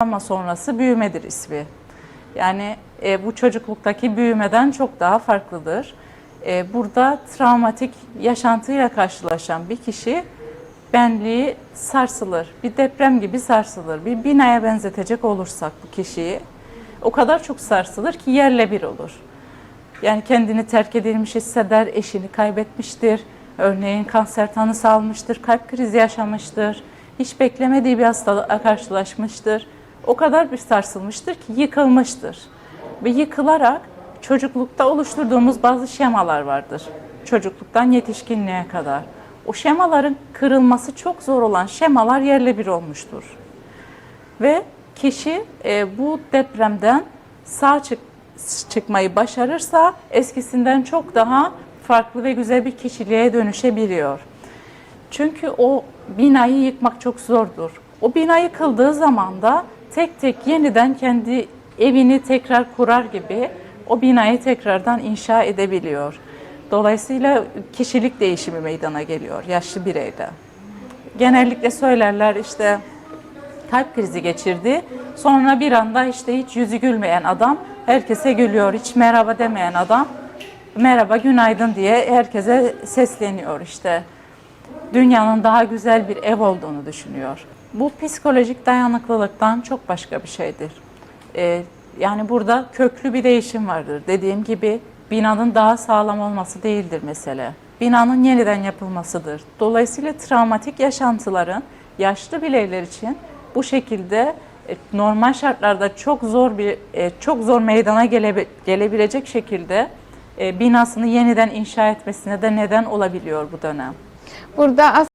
Travma sonrası büyümedir ismi. Yani e, bu çocukluktaki büyümeden çok daha farklıdır. E, burada travmatik yaşantıyla karşılaşan bir kişi benliği sarsılır. Bir deprem gibi sarsılır. Bir binaya benzetecek olursak bu kişiyi o kadar çok sarsılır ki yerle bir olur. Yani kendini terk edilmiş hisseder, eşini kaybetmiştir, örneğin kanser tanısı almıştır, kalp krizi yaşamıştır, hiç beklemediği bir hastalığa karşılaşmıştır. O kadar bir sarsılmıştır ki yıkılmıştır. Ve yıkılarak çocuklukta oluşturduğumuz bazı şemalar vardır. Çocukluktan yetişkinliğe kadar. O şemaların kırılması çok zor olan şemalar yerle bir olmuştur. Ve kişi e, bu depremden sağ çık, çıkmayı başarırsa eskisinden çok daha farklı ve güzel bir kişiliğe dönüşebiliyor. Çünkü o binayı yıkmak çok zordur. O bina yıkıldığı zaman da tek tek yeniden kendi evini tekrar kurar gibi o binayı tekrardan inşa edebiliyor. Dolayısıyla kişilik değişimi meydana geliyor yaşlı bireyde. Genellikle söylerler işte kalp krizi geçirdi. Sonra bir anda işte hiç yüzü gülmeyen adam herkese gülüyor. Hiç merhaba demeyen adam merhaba günaydın diye herkese sesleniyor işte. Dünyanın daha güzel bir ev olduğunu düşünüyor. Bu psikolojik dayanıklılıktan çok başka bir şeydir. Ee, yani burada köklü bir değişim vardır. Dediğim gibi binanın daha sağlam olması değildir mesele. Binanın yeniden yapılmasıdır. Dolayısıyla travmatik yaşantıların yaşlı bireyler için bu şekilde e, normal şartlarda çok zor bir e, çok zor meydana gelebe- gelebilecek şekilde e, binasını yeniden inşa etmesine de neden olabiliyor bu dönem. Burada